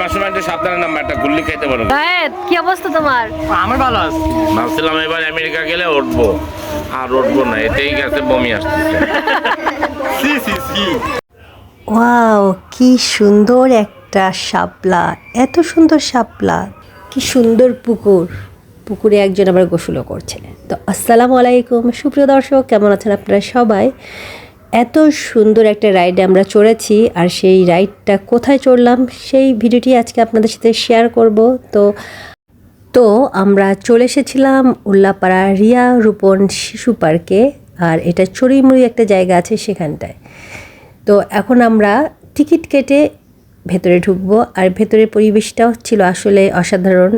নামার সময় একটু সাবধানে নামা একটা গুল্লি খাইতে পারো। জায়েদ কি অবস্থা তোমার? আমি ভালো আছি। ভাবছিলাম এবার আমেরিকা গেলে উঠবো। আর উঠবো না এতেই গেছে বমি আসতেছে। C C C. ওয়াও কি সুন্দর একটা শাপলা। এত সুন্দর শাপলা। কি সুন্দর পুকুর। পুকুরে একজন আবার গোসলও করছে। তো আসসালামু আলাইকুম। সুপ্রিয় দর্শক কেমন আছেন আপনারা সবাই? এত সুন্দর একটা রাইডে আমরা চড়েছি আর সেই রাইডটা কোথায় চড়লাম সেই ভিডিওটি আজকে আপনাদের সাথে শেয়ার করব। তো তো আমরা চলে এসেছিলাম উল্লাপাড়া রিয়া রূপন শিশু পার্কে আর এটা চড়িমুড়ি একটা জায়গা আছে সেখানটায়। তো এখন আমরা টিকিট কেটে ভেতরে ঢুকবো আর ভেতরের পরিবেশটাও ছিল আসলে অসাধারণ।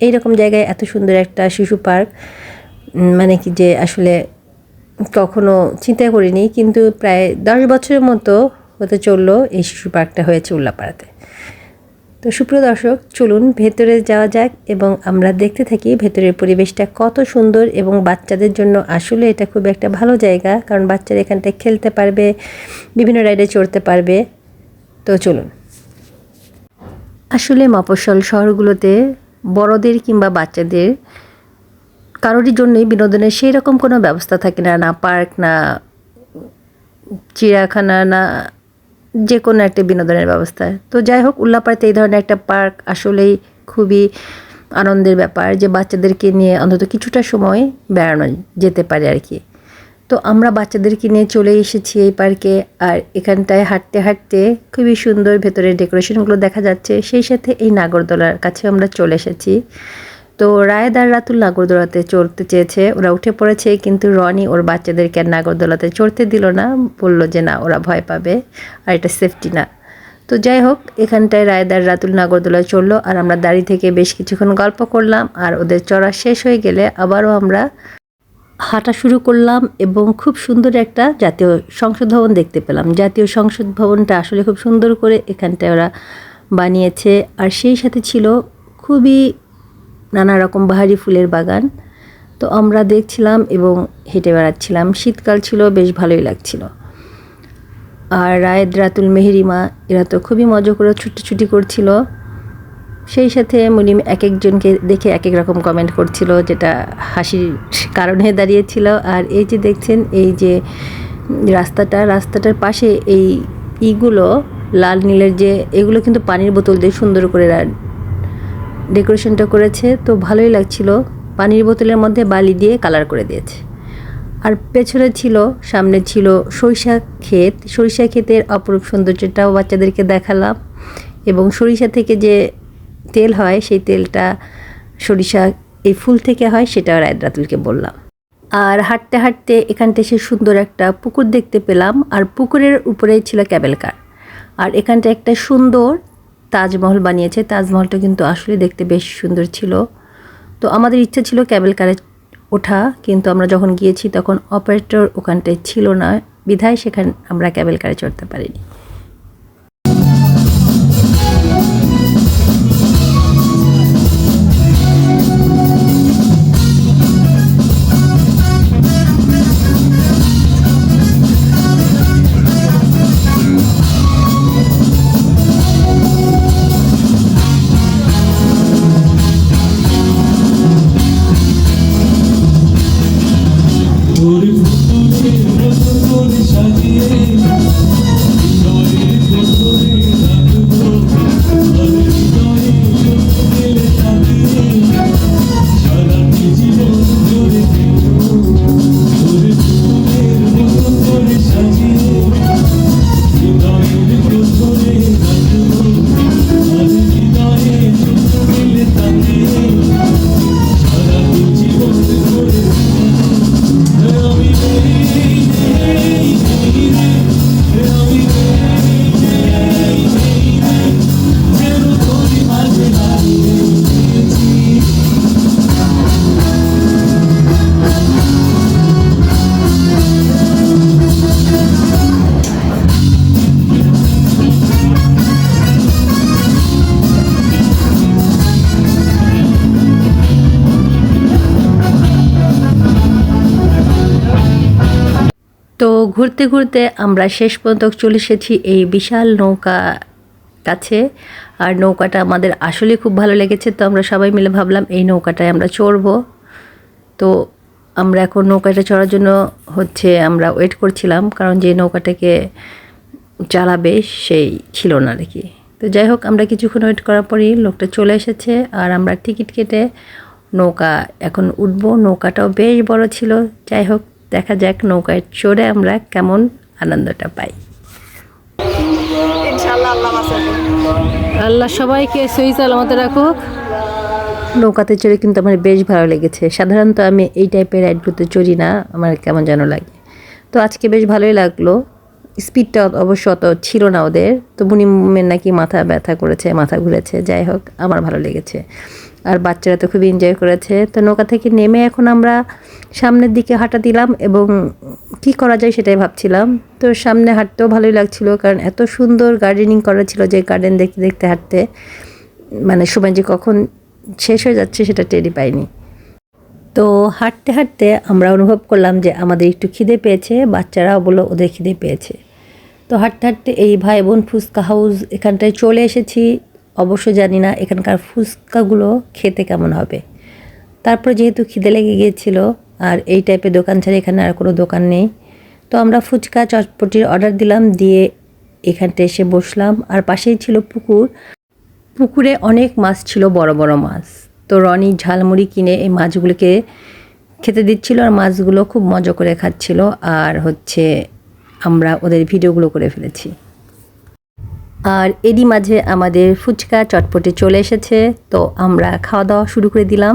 এই রকম জায়গায় এত সুন্দর একটা শিশু পার্ক মানে কি যে আসলে কখনো চিন্তা করিনি, কিন্তু প্রায় দশ বছরের মতো হতে চলল এই শিশু পার্কটা হয়েছে উল্লাপাড়াতে। তো সুপ্রিয় দর্শক, চলুন ভেতরে যাওয়া যাক এবং আমরা দেখতে থাকি ভেতরের পরিবেশটা কত সুন্দর এবং বাচ্চাদের জন্য আসলে এটা খুব একটা ভালো জায়গা, কারণ বাচ্চারা এখানটায় খেলতে পারবে, বিভিন্ন রাইডে চড়তে পারবে। তো চলুন। আসলে মফস্বল শহরগুলোতে বড়দের কিংবা বাচ্চাদের কারোরই জন্যই বিনোদনের সেই রকম কোনো ব্যবস্থা থাকে না না পার্ক, না চিড়িয়াখানা, না যে কোনো একটা বিনোদনের ব্যবস্থা। তো যাই হোক, উল্লাপাড়াতে এই ধরনের একটা পার্ক আসলেই খুবই আনন্দের ব্যাপার যে বাচ্চাদেরকে নিয়ে অন্তত কিছুটা সময় বেড়ানো যেতে পারে আর কি। তো আমরা বাচ্চাদেরকে নিয়ে চলে এসেছি এই পার্কে আর এখানটায় হাঁটতে হাঁটতে খুবই সুন্দর ভেতরের ডেকোরেশনগুলো দেখা যাচ্ছে। সেই সাথে এই নাগরদোলার কাছে আমরা চলে এসেছি। তো রায়েদ আর রাতুল নাগরদোলাতে চড়তে চেয়েছে, ওরা উঠে পড়েছে, কিন্তু রনি ওর বাচ্চাদেরকে আর নাগরদোলাতে চড়তে দিল না, বলল যে না, ওরা ভয় পাবে, আর এটা সেফটি না। তো যাই হোক, এখানটায় রায়দার রাতুল নাগরদোলায় চড়লো, আর আমরা দাঁড়িয়ে থেকে বেশ কিছুক্ষণ গল্প করলাম, আর ওদের চড়া শেষ হয়ে গেলে আবারও আমরা হাঁটা শুরু করলাম এবং খুব সুন্দর একটা জাতীয় সংসদ ভবন দেখতে পেলাম। জাতীয় সংসদ ভবনটা আসলে খুব সুন্দর করে এখানটায় ওরা বানিয়েছে, আর সেই সাথে ছিল খুবই নানা রকম বাহারি ফুলের বাগান। তো আমরা দেখছিলাম এবং হেঁটে বেড়াচ্ছিলাম। শীতকাল ছিল, বেশ ভালোই লাগছিল। আর রায়েদ রাতুল মেহেরিমা, এরা তো খুবই মজা করে ছুটি করছিল। সেই সাথে মুনিম এক একজনকে দেখে এক এক রকম কমেন্ট করছিল, যেটা হাসির কারণে দাঁড়িয়েছিল। আর এই যে দেখছেন, এই যে রাস্তাটা, রাস্তাটার পাশে এই ইগুলো, লাল নীলের যে, এগুলো কিন্তু পানির বোতল দিয়ে সুন্দর করে ডেকোরেশনটা করেছে, তো ভালোই লাগছিল। পানির বোতলের মধ্যে বালি দিয়ে কালার করে দিয়েছে। আর পেছনে ছিল, সামনে ছিল সরিষা ক্ষেত। সরিষা ক্ষেতের অপরূপ সৌন্দর্যটাও বাচ্চাদেরকে দেখালাম। এবং সরিষা থেকে যে তেল হয়, সেই তেলটা সরিষা এই ফুল থেকে হয়, সেটা রায় রাতুলকে বললাম। আর হাঁটতে হাঁটতে এখানটা এসে সুন্দর একটা পুকুর দেখতে পেলাম। আর পুকুরের উপরেই ছিল ক্যাবেল কার। আর এখানটা একটা সুন্দর তাজমহল বানিয়েছে। তাজমহলটা কিন্তু আসলে দেখতে বেশ সুন্দর ছিল। তো আমাদের ইচ্ছা ছিল ক্যাবেল কারে ওঠা, কিন্তু আমরা যখন গিয়েছি তখন অপারেটর ওখানটায় ছিল না। বিধায় সেখানে আমরা ক্যাবেল কারে চড়তে পারিনি। তো ঘুরতে ঘুরতে আমরা শেষ পর্যন্ত চলে এসেছি এই বিশাল নৌকা কাছে। আর নৌকাটা আমাদের আসলে খুব ভালো লেগেছে, তো আমরা সবাই মিলে ভাবলাম এই নৌকাটায় আমরা চড়বো। তো আমরা এখন নৌকাটা চড়ার জন্য হচ্ছে আমরা ওয়েট করছিলাম, কারণ যে নৌকাটাকে চালাবে সেই ছিল না আর কি। তো যাই হোক, আমরা কিছুক্ষণ ওয়েট করার পরেই লোকটা চলে এসেছে, আর আমরা টিকিট কেটে নৌকা এখন উঠবো। নৌকাটাও বেশ বড় ছিল, যাই হোক। দেখা যাক নৌকায় চড়ে আমরা কেমন আনন্দটা পাই। ইনশাআল্লাহ আল্লাহ আল্লাহ সবাইকে সই সালামতে রাখুক। নৌকাতে চড়ে কিন্তু আমার বেশ ভালো লেগেছে। সাধারণত আমি এই টাইপের রাইডগুলোতে চড়ি না আমার কেমন যেন লাগে। তো আজকে বেশ ভালোই লাগল। স্পিডটা অবশ্য অত ছিল না ওদের। তো বুনিমের নাকি মাথা ব্যথা করেছে মাথা ঘুরেছে। যাই হোক আমার ভালো লেগেছে। আর বাচ্চারা তো খুবই এনজয় করেছে। তো নৌকা থেকে নেমে এখন আমরা সামনের দিকে হাঁটা দিলাম এবং কি করা যায় সেটাই ভাবছিলাম। তো সামনে হাঁটতেও ভালোই লাগছিল কারণ এত সুন্দর গার্ডেনিং করা ছিল যে গার্ডেন দেখতে দেখতে হাঁটতে। মানে সময় যে কখন শেষ হয়ে যাচ্ছে সেটা টেরি পাইনি। তো হাঁটতে হাঁটতে আমরা অনুভব করলাম যে আমাদের একটু খিদে পেয়েছে, বাচ্চারাও বলল ওদের খিদে পেয়েছে। তো হাঁটতে হাঁটতে এই ভাই বোন ফুচকা হাউস এখানটায় চলে এসেছি। অবশ্য জানি না এখানকার ফুচকাগুলো খেতে কেমন হবে। তারপর যেহেতু খিদে লেগে গিয়েছিল আর এই টাইপের দোকান ছাড়া এখানে আর কোনো দোকান নেই। তো আমরা ফুচকা চটপটির অর্ডার দিলাম, দিয়ে এখানটা এসে বসলাম। আর পাশেই ছিল পুকুর। পুকুরে অনেক মাছ ছিল, বড় বড় মাছ। তো রনি ঝালমুড়ি কিনে এই মাছগুলোকে খেতে দিচ্ছিল, আর মাছগুলো খুব মজা করে খাচ্ছিল। আর হচ্ছে আমরা ওদের ভিডিওগুলো করে ফেলেছি। আর এরই মাঝে আমাদের ফুচকা চটপটে চলে এসেছে। তো আমরা খাওয়া দাওয়া শুরু করে দিলাম।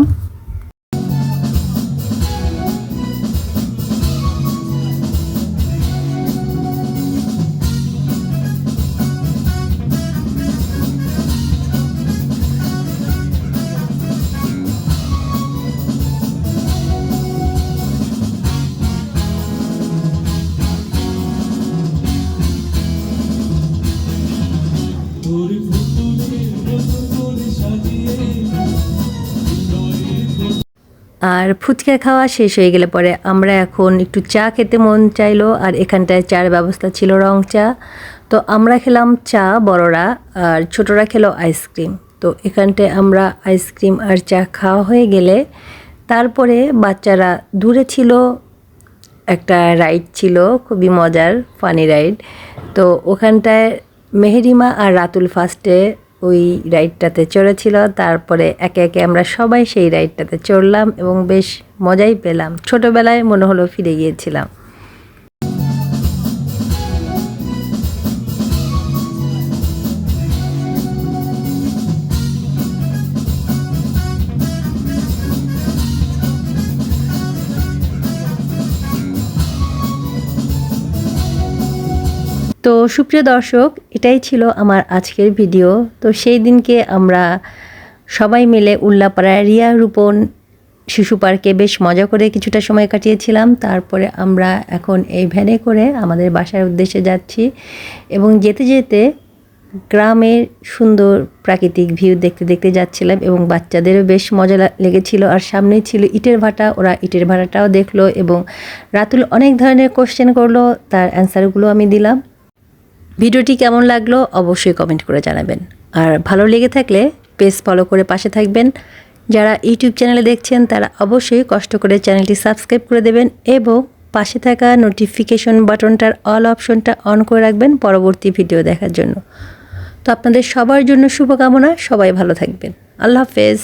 আর ফুচকা খাওয়া শেষ হয়ে গেলে পরে আমরা এখন একটু চা খেতে মন চাইলো, আর এখানটায় চার ব্যবস্থা ছিল রং চা। তো আমরা খেলাম চা বড়রা আর ছোটরা খেলো আইসক্রিম। তো এখানটায় আমরা আইসক্রিম আর চা খাওয়া হয়ে গেলে তারপরে বাচ্চারা দূরে ছিল, একটা রাইড ছিল, খুবই মজার, ফানি রাইড। তো ওখানটায় মেহেরিমা আর রাতুল ফার্স্টে ওই রাইডটাতে চড়েছিল। তারপরে একে একে আমরা সবাই সেই রাইডটাতে চড়লাম এবং বেশ মজাই পেলাম। ছোটোবেলায় মনে হলো ফিরে গিয়েছিলাম। তো সুপ্রিয় দর্শক, এটাই ছিল আমার আজকের ভিডিও। তো সেই দিনকে আমরা সবাই মিলে উল্লাপাড়ায় রিয়া রূপন শিশু পার্কে বেশ মজা করে কিছুটা সময় কাটিয়েছিলাম। তারপরে আমরা এখন এই ভ্যানে করে আমাদের বাসার উদ্দেশ্যে যাচ্ছি এবং যেতে যেতে গ্রামের সুন্দর প্রাকৃতিক ভিউ দেখতে দেখতে যাচ্ছিলাম এবং বাচ্চাদেরও বেশ মজা লেগেছিল। আর সামনেই ছিল ইটের ভাটা, ওরা ইটের ভাটাটাও দেখল এবং রাতুল অনেক ধরনের কোশ্চেন করল, তার অ্যান্সারগুলো আমি দিলাম। ভিডিওটি কেমন লাগল অবশ্যই কমেন্ট করে জানাবেন। আর ভালো লেগে থাকলে পেজ ফলো করে পাশে থাকবেন। যারা ইউটিউব চ্যানেলে দেখছেন, তারা অবশ্যই কষ্ট করে চ্যানেলটি সাবস্ক্রাইব করে দেবেন এবং পাশে থাকা নোটিফিকেশন বাটনটার অল অপশনটা অন করে রাখবেন পরবর্তী ভিডিও দেখার জন্য। তো আপনাদের সবার জন্য শুভকামনা, সবাই ভালো থাকবেন। আল্লাহ হাফেজ।